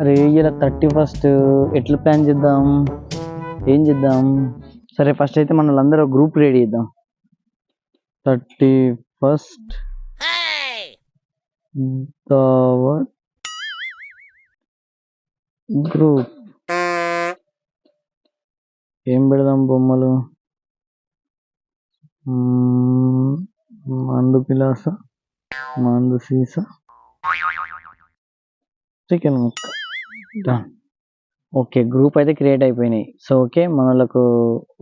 అరే ఇలా thirty first ఎట్లా ప్లాన్ చేద్దాం? ఏం చేద్దాం? సరే ఫస్ట్ అయితే మనల్ అందరూ గ్రూప్ రెడీ చేద్దాం. Thirty first group. ఏం పెడదాం బొమ్మలు? మందు పిలాస మందు సీస. చికెన్ ముక్క. ఓకే గ్రూప్ అయితే క్రియేట్ అయిపోయినాయి. సో ఓకే మనలకు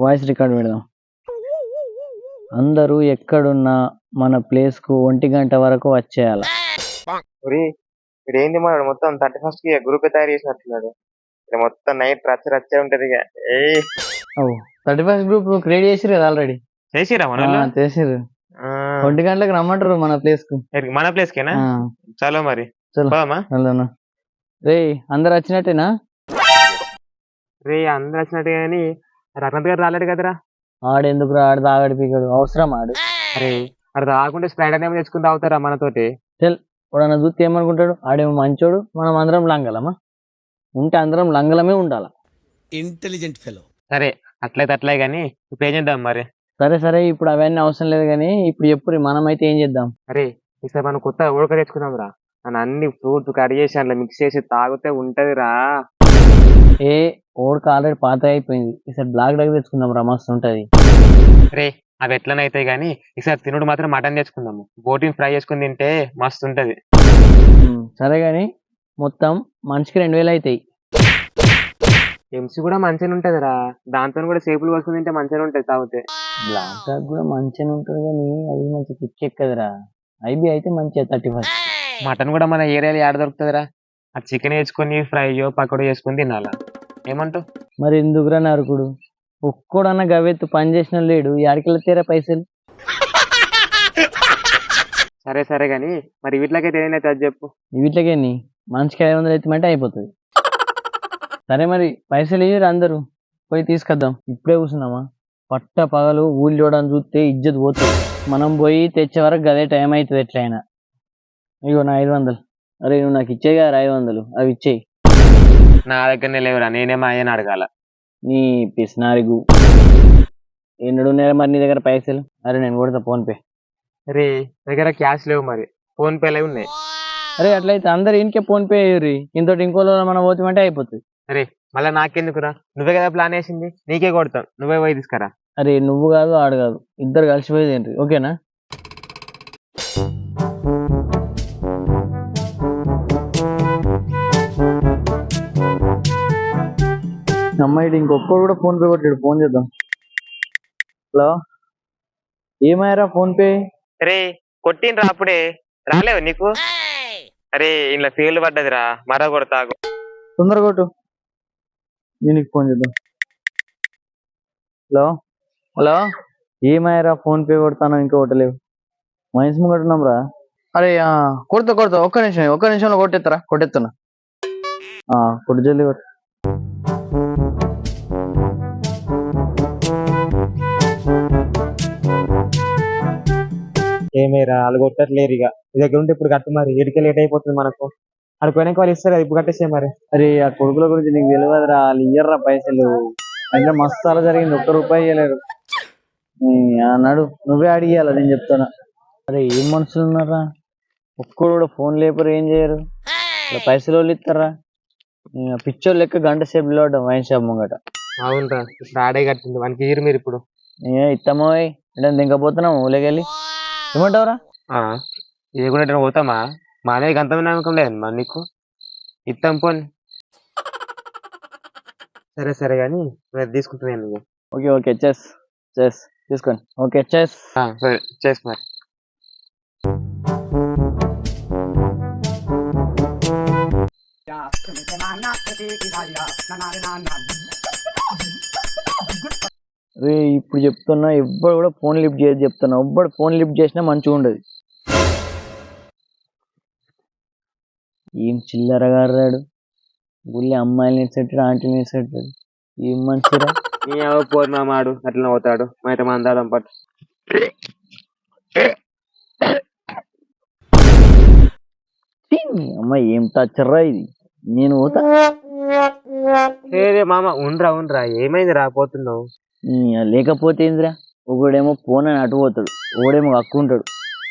వాయిస్ రికార్డ్ పెడదాం. అందరూ ఎక్కడున్నా మన ప్లేస్కు ఒంటి గంట వరకు వచ్చేయాల. ఇక్కడ ఏంది మనడు మొత్తం థర్టీ ఫస్ట్కి గ్రూప్ తయారు చేసినట్టున్నాడు. ఇక్కడ మొత్తం నైట్ రచ్చ రచ్చే ఉంటది ఇక. ఏ థర్టీ ఫస్ట్ గ్రూప్ క్రియేట్ చేసిరు కదా ఆల్రెడీ చేసిరా మన చేసిరు ఒంటి గంటలకు రమ్మంటారు మన ప్లేస్కు మన ప్లేస్ కేనా చలో మరి. చలో. రే అందరు వచ్చినట్టేనా? రే అందరు వచ్చినట్టు కానీ రఘునాథ్ గారు రాలేడు కదరా? ఆడు తాగడి పీకడు. అవసరం ఆడు. అరే అది రాకుంటే స్ప్రైట్ అనేది తెచ్చుకుని తాగుతారా మనతోటి? వాడన్నా చూస్తే ఏమనుకుంటాడు? ఆడేమో మంచోడు మనం అందరం లంగలమా? ఉంటే అందరం లంగలమే ఉండాలి? ఇంటెలిజెంట్ ఫెలో సరే అట్లయితే అట్లే కానీ ఇప్పుడు ఏం చేద్దాం మరి? సరే సరే ఇప్పుడు అవన్నీ అవసరం లేదు కానీ ఇప్పుడు ఎప్పుడు మనమైతే ఏం చేద్దాం? అరే ఈసారి మనం కొత్త ఉడక తెచ్చుకుందాం రా. మన అన్ని ఫ్రూట్స్ కట్ చేసి అందులో మిక్స్ చేసి తాగితే ఉంటది రా. ఏ ఓడికి ఆల్రెడీ పాత అయిపోయింది. ఈసారి బ్లాక్ డగ్ తెచ్చుకుందాం రా మస్తు ఉంటది. రే అవి ఎట్లనైతే గానీ ఈసారి తినుడు మాత్రం మటన్ తెచ్చుకుందాము. బోటిని ఫ్రై చేసుకుని తింటే మస్తు ఉంటది. సరే కానీ మొత్తం మనిషికి రెండు వేలు అవుతాయి. ఎంసీ కూడా మంచిగా ఉంటది రా. దాంతో కూడా సేపులు పోసుకుని తింటే మంచిగా ఉంటది తాగితే. బ్లాక్ డగ్ కూడా మంచిగా ఉంటుంది కానీ అది మంచి కిక్ ఎక్కదురా. ఐబీ అయితే మంచిగా థర్టీ ఫస్ట్. మటన్ కూడా మన ఏరియాలో ఏడ దొరుకుతుందిరా? ఆ చికెన్ వేసుకొని ఫ్రైయో పకోడో చేసుకొని తినాలా? ఏమంటావు? మరి ఎందుకురా నరకుడు? ఒక్కడన్నా గవెత్తు పని చేసిన లేడు. యాడికెళ్ళతేరా పైసలు? సరే సరే గానీ మరి వీటిలోకైతే ఏదైతే అది చెప్పు. వీటికేని మనిషికి ఐదు వందలు ఎత్తుమంటే అయిపోతుంది. సరే మరి పైసలు ఇయ్యరు అందరూ. పోయి తీసుకొద్దాం. ఇప్పుడే కూర్చున్నామా? పట్ట పగలు ఊళ్ళు చూడడానికి చూస్తే ఇజ్జత్ పోతుంది. మనం పోయి తెచ్చే వరకు గదే టైం అవుతుంది ఎట్లయినా. ఇగో నా ఐదు వందలు. అరే నువ్వు నాకు ఇచ్చే కదా ఐదు వందలు. అవి ఇచ్చేయి. నా దగ్గరనే లేవురా నేనేమో అయ్యని అడగాల. నీ పిస్నారిగు. ఎన్నడు ఉన్నాయి మరి నీ దగ్గర పైసలు? అరే నేను కొడతా ఫోన్ పే రే దగ్గర క్యాష్ లేవు మరి. ఫోన్ పేలే ఉన్నాయి. అరే అట్లయితే అందరు ఇంకే ఫోన్ పే అయ్యి ఇంతటి ఇంకో మనం పోతామంటే అయిపోతుంది. అరే మళ్ళీ నాకెందుకురా? నువ్వే కదా ప్లాన్ వేసింది? నీకే కొడతాం. నువ్వే పోయి తీసుకురా. అరే నువ్వు కాదు ఆడు కాదు. ఇద్దరు కలిసిపోయేది ఏంటి ఓకేనా? అమ్మాయి ఇంకొకడు కూడా ఫోన్ పే కొట్టాడు. ఫోన్ చేద్దాం. హలో? ఏమయ్యారా ఫోన్ పే? రే కొట్టిండ్రా అప్పుడే. రాలేవు నీకు? అరే ఇంట్లో ఫీల్ పడ్డదిరా. మరో కొడతా తొందరగా కొట్టు. దీనికి ఫోన్ చేద్దాం. హలో? హలో? ఏమయ్యారా ఫోన్ పే కొడతాను ఇంకా కొట్టలేవు. మనిషి ముంగట్టున్నాం రా అరే కొడతా కొడతా. ఒక్క నిమిషం ఒక్క నిమిషంలో కొట్టేస్తారా కొట్టేస్తున్నా ఆ, కొట్టు జల్దీ కొట్టు. ఏమేరా వాళ్ళు కొట్టట్లేరు ఇక నీ దగ్గర ఉంటే ఇప్పుడు కట్టు మరి. ఎడికే లేట్ అయిపోతుంది మనకు. అక్కడ పోయినాక వాళ్ళు ఇస్తారు ఇప్పుడు కట్టేసే మరి. అరే ఆ కొడుకుల గురించి నీకు తెలియదురా వాళ్ళు ఇయ్యర్రా పైసలు. అంటే మస్తు అలా జరిగింది ఒక్క రూపాయి ఇయ్యలేరు ఈ, అన్నాడు నువ్వే అడిగేయాలి నేను చెప్తాను. అరే ఏం మనుషులు ఉన్నారా ఒక్కడు కూడా ఫోన్ లేపరు ఏం చేయరు? పైసలు వాళ్ళు ఇస్తారా? పిచ్చోళ్ళు లెక్క గంట సేపు నిలబడ్డాం వైన్ షాప్ ముంగట అవునరా ఇప్పుడు ఆడే కట్టింది మనకి ఇయ్యరు మీరు ఇప్పుడు. ఏ ఇస్తామో అంటే దింకపోతున్నాము ఊళ్ళకెళ్ళి ఏమంటావురా? ఇది కూడా పోతామా? మా అనేది అంత నమ్మకం లేదు మరి నీకు ఇస్తాం పోని సరే సరే కానీ నేను తీసుకుంటున్నాను. ఓకే ఓకే చెస్ చెస్ తీసుకోండి ఓకే చెస్ ఆ, సరే చేసి మరి రే ఇప్పుడు చెప్తున్నా ఎవ్వడు కూడా ఫోన్ లిఫ్ట్ చేయదు చెప్తున్నా. ఎవ్వడు ఫోన్ లిఫ్ట్ చేసినా మంచిగా ఉండదు ఏం చిల్లరగా రాడు గుళ్ళి అమ్మాయిలు నేర్చెట్టాడు ఆంటీలు నేర్చెట్టాడు ఏం మంచిరా ఏవో పోరు మామాడు అట్లా పోతాడు. మైట మందాలం పట్టు. అమ్మ ఏం టచ్చర్రా ఇది? నేను పోతా. మామ ఉండ్రా ఉండ్రా. ఏమైంది రాపోతున్నావు లేకపోతే ఏందిరా? ఒకడేమో ఫోన్ అని అటు పోతాడు. ఒకడేమో అక్కుంటాడు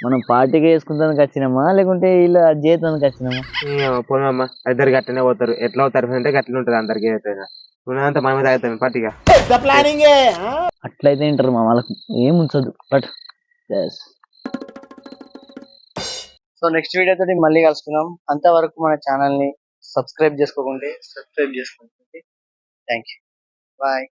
మనం పార్టీగా వేసుకుంటానికి వచ్చినామా? లేకుంటే ఇలా జీతానికి వచ్చినామా? పోనమ్మా ఇద్దరు గట్టనే పోతారు. ఎట్లా అవుతారు అంటే గట్లనే ఉంటుంది అందరికి ఏదైనా. ఉన్నదంతా మనమే తాగుతాం పట్టిగా అట్లయితే వింటారు మా వాళ్ళకు? ఏం ఉంచదు. బట్ సో నెక్స్ట్ వీడియో తోటి మళ్ళీ కలుసుకుందాం. అంతవరకు మన ఛానల్ని సబ్స్క్రైబ్ చేసుకోకుంటే సబ్స్క్రైబ్ చేసుకోండి థ్యాంక్ యూ బాయ్